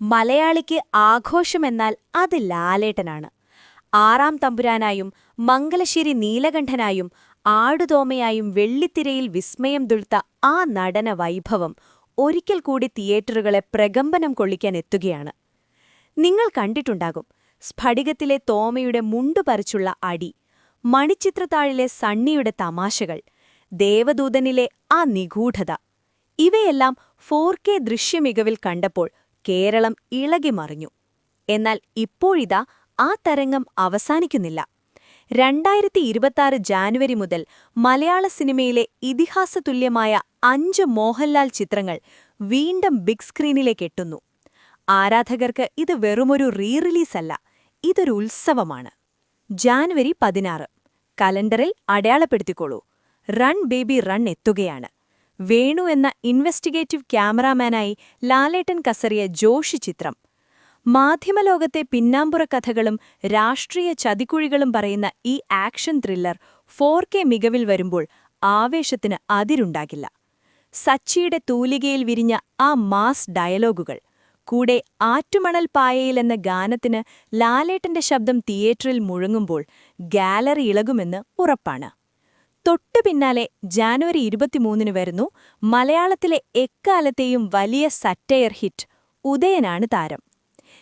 മലയാളിക്ക് ആഘോഷമെന്നാൽ അത് ലാലേട്ടനാണ്. ആറാം തമ്പുരാനായും മംഗലശ്ശേരി നീലകണ്ഠനായും ആടുതോമയായും വെള്ളിത്തിരയിൽ വിസ്മയം ദുൾത്ത ആ നടന വൈഭവം ഒരിക്കൽ കൂടി തിയേറ്ററുകളെ പ്രകമ്പനം കൊള്ളിക്കാൻ എത്തുകയാണ്. നിങ്ങൾ കണ്ടിട്ടുണ്ടാകും സ്ഫടികത്തിലെ തോമയുടെ മുണ്ടുപറിച്ചുള്ള അടി മണിച്ചിത്രത്താഴിലെ സണ്ണിയുടെ തമാശകൾ ദേവദൂതനിലെ ആ നിഗൂഢത. ഇവയെല്ലാം ഫോർ കെ ദൃശ്യമികവിൽ കണ്ടപ്പോൾ കേരളം ഇളകിമറിഞ്ഞു എന്നാൽ ഇപ്പോഴിതാ ആ തരംഗം അവസാനിക്കുന്നില്ല. രണ്ടായിരത്തി ഇരുപത്തിയാറ് ജാനുവരി മുതൽ മലയാള സിനിമയിലെ ഇതിഹാസ ഇതിഹാസതുല്യമായ അഞ്ച് മോഹൻലാൽ ചിത്രങ്ങൾ വീണ്ടും ബിഗ് സ്ക്രീനിലേക്ക് എത്തുന്നു ആരാധകർക്ക് ഇത് വെറുമൊരു റീ റിലീസല്ല ഇതൊരു ഉത്സവമാണ്. ജാനുവരി പതിനാറ്. കലണ്ടറിൽ അടയാളപ്പെടുത്തിക്കോളൂ. റൺ ബേബി റൺ എത്തുകയാണ്. വേണു എന്ന ഇൻവെസ്റ്റിഗേറ്റീവ് ക്യാമറാമാനായി ലാലേട്ടൻ കസറിയ ജോഷി ചിത്രം. മാധ്യമലോകത്തെ പിന്നാമ്പുറ കഥകളും രാഷ്ട്രീയ ചതിക്കുഴികളും പറയുന്ന ഈ ആക്ഷൻ ത്രില്ലർ ഫോർ കെ മികവിൽ വരുമ്പോൾ ആവേശത്തിന് അതിരുണ്ടാകില്ല. സച്ചിയുടെ തൂലികയിൽ വിരിഞ്ഞ ആ മാസ് ഡയലോഗുകൾ കൂടെ ആറ്റുമണൽ പായയിൽ എന്ന ഗാനത്തിന് ലാലേട്ടന്റെ ശബ്ദം തിയേറ്ററിൽ മുഴങ്ങുമ്പോൾ ഗാലറി ഇളകുമെന്ന് ഉറപ്പാണ്. തൊട്ടു പിന്നാലെ ജാനുവരി ഇരുപത്തിമൂന്നിന് വരുന്നു മലയാളത്തിലെ എക്കാലത്തെയും വലിയ സറ്റയർ ഹിറ്റ് ഉദയനാണ് താരം.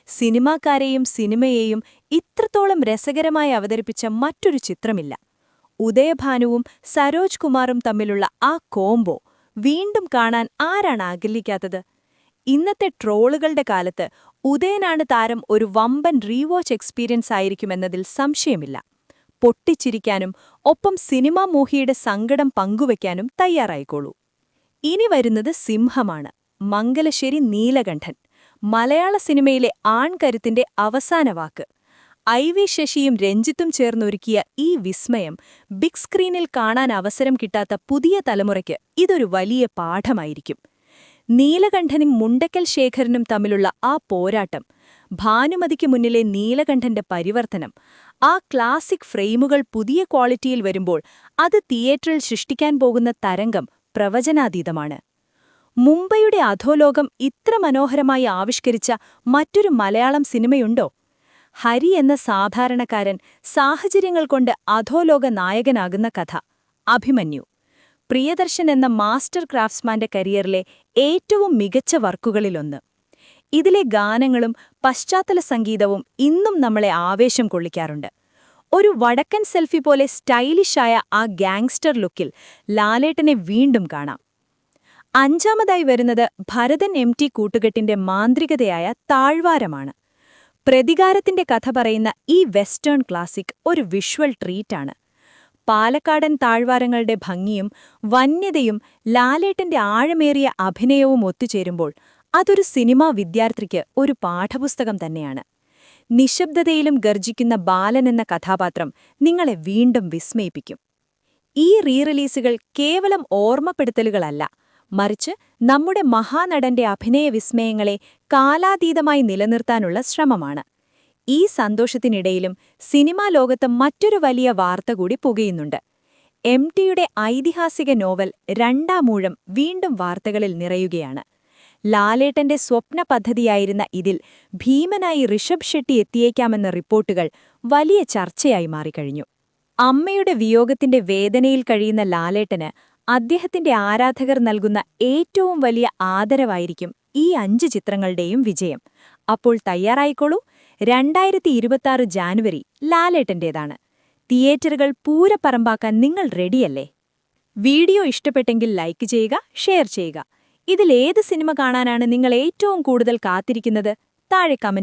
സിനിമാക്കാരെയും സിനിമയെയും ഇത്രത്തോളം രസകരമായി അവതരിപ്പിച്ച മറ്റൊരു ചിത്രമില്ല. ഉദയഭാനുവും സരോജ് കുമാറും തമ്മിലുള്ള ആ കോംബോ വീണ്ടും കാണാൻ ആരാണ് ആഗ്രഹിക്കാത്തത്? ഇന്നത്തെ ട്രോളുകളുടെ കാലത്ത് ഉദയനാണ് താരം ഒരു വമ്പൻ റീവാച്ച് എക്സ്പീരിയൻസ് ആയിരിക്കുമെന്നതിൽ സംശയമില്ല. പൊട്ടിച്ചിരിക്കാനും ഒപ്പം സിനിമാ മോഹിയുടെ സങ്കടം പങ്കുവയ്ക്കാനും തയ്യാറായിക്കോളൂ. ഇനി വരുന്നത് സിംഹമാണ്. മംഗലശ്ശേരി നീലകണ്ഠൻ. മലയാള സിനിമയിലെ ആൺകരുത്തിന്റെ അവസാന വാക്ക്. ഐ വി ശശിയും രഞ്ജിത്തും ചേർന്നൊരുക്കിയ ഈ വിസ്മയം ബിഗ് സ്ക്രീനിൽ കാണാൻ അവസരം കിട്ടാത്ത പുതിയ തലമുറയ്ക്ക് ഇതൊരു വലിയ പാഠമായിരിക്കും. നീലകണ്ഠനും മുണ്ടക്കൽ ശേഖരനും തമ്മിലുള്ള ആ പോരാട്ടം ഭാനുമതിക്ക് മുന്നിലെ നീലകണ്ഠന്റെ പരിവർത്തനം. ആ ക്ലാസിക് ഫ്രെയിമുകൾ പുതിയ ക്വാളിറ്റിയിൽ വരുമ്പോൾ അത് തിയേറ്ററിൽ സൃഷ്ടിക്കാൻ പോകുന്ന തരംഗം പ്രവചനാതീതമാണ്. മുംബൈയുടെ അധോലോകം ഇത്ര മനോഹരമായി ആവിഷ്കരിച്ച മറ്റൊരു മലയാളം സിനിമയുണ്ടോ? ഹരി എന്ന സാധാരണക്കാരൻ സാഹചര്യങ്ങൾ കൊണ്ട് അധോലോക നായകനാകുന്ന കഥ. അഭിമന്യു. പ്രിയദർശൻ എന്ന മാസ്റ്റർ ക്രാഫ്റ്റ്സ്മാന്റെ കരിയറിലെ ഏറ്റവും മികച്ച വർക്കുകളിലൊന്ന്. ഇതിലെ ഗാനങ്ങളും പശ്ചാത്തല സംഗീതവും ഇന്നും നമ്മളെ ആവേശം കൊള്ളിക്കാറുണ്ട്. ഒരു വടക്കൻ സെൽഫി പോലെ സ്റ്റൈലിഷായ ആ ഗാങ്സ്റ്റർ ലുക്കിൽ ലാലേട്ടനെ വീണ്ടും കാണാം. അഞ്ചാമതായി വരുന്നത് ഭരതൻ എം ടി കൂട്ടുകെട്ടിന്റെ മാന്ത്രികതയായ താഴ്വാരമാണ്. പ്രതികാരത്തിന്റെ കഥ പറയുന്ന ഈ വെസ്റ്റേൺ ക്ലാസിക് ഒരു വിഷ്വൽ ട്രീറ്റാണ്. പാലക്കാടൻ താഴ്വാരങ്ങളുടെ ഭംഗിയും വന്യതയും ലാലേട്ടന്റെ ആഴമേറിയ അഭിനയവും ഒത്തുചേരുമ്പോൾ അതൊരു സിനിമാ വിദ്യാർത്ഥിക്ക് ഒരു പാഠപുസ്തകം തന്നെയാണ്. നിശബ്ദതയിലും ഗർജിക്കുന്ന ബാലൻ എന്ന കഥാപാത്രം നിങ്ങളെ വീണ്ടും വിസ്മയിപ്പിക്കും. ഈ റീറിലീസുകൾ കേവലം ഓർമ്മപ്പെടുത്തലുകളല്ല മറിച്ച് നമ്മുടെ മഹാനടന്റെ അഭിനയ വിസ്മയങ്ങളെ കാലാതീതമായി നിലനിർത്താനുള്ള ശ്രമമാണ്. ഈ സന്തോഷത്തിനിടയിലും സിനിമാ ലോകത്ത് മറ്റൊരു വലിയ വാർത്ത കൂടി പുകയുന്നുണ്ട്. എം ടിയുടെ ഐതിഹാസിക നോവൽ രണ്ടാമൂഴം വീണ്ടും വാർത്തകളിൽ നിറയുകയാണ്. ലാലേട്ടന്റെ സ്വപ്ന പദ്ധതിയായിരുന്ന ഇതിൽ ഭീമനായി ഋഷഭ് ഷെട്ടി എത്തിയേക്കാമെന്ന റിപ്പോർട്ടുകൾ വലിയ ചർച്ചയായി മാറിക്കഴിഞ്ഞു. അമ്മയുടെ വിയോഗത്തിന്റെ വേദനയിൽ കഴിയുന്ന ലാലേട്ടന് അദ്ദേഹത്തിന്റെ ആരാധകർ നൽകുന്ന ഏറ്റവും വലിയ ആദരവായിരിക്കും ഈ അഞ്ച് ചിത്രങ്ങളുടെയും വിജയം. അപ്പോൾ തയ്യാറായിക്കോളൂ. രണ്ടായിരത്തി ഇരുപത്തിയാറ് ജാനുവരി ലാലേട്ടന്റേതാണ്. തിയേറ്ററുകൾ പൂരപ്പറമ്പാക്കാൻ നിങ്ങൾ റെഡിയല്ലേ? വീഡിയോ ഇഷ്ടപ്പെട്ടെങ്കിൽ ലൈക്ക് ചെയ്യുക ഷെയർ ചെയ്യുക. ഇതിലേത് സിനിമ കാണാനാണ് നിങ്ങൾ ഏറ്റവും കൂടുതൽ കാത്തിരിക്കുന്നത്? താഴെ കമന്റ്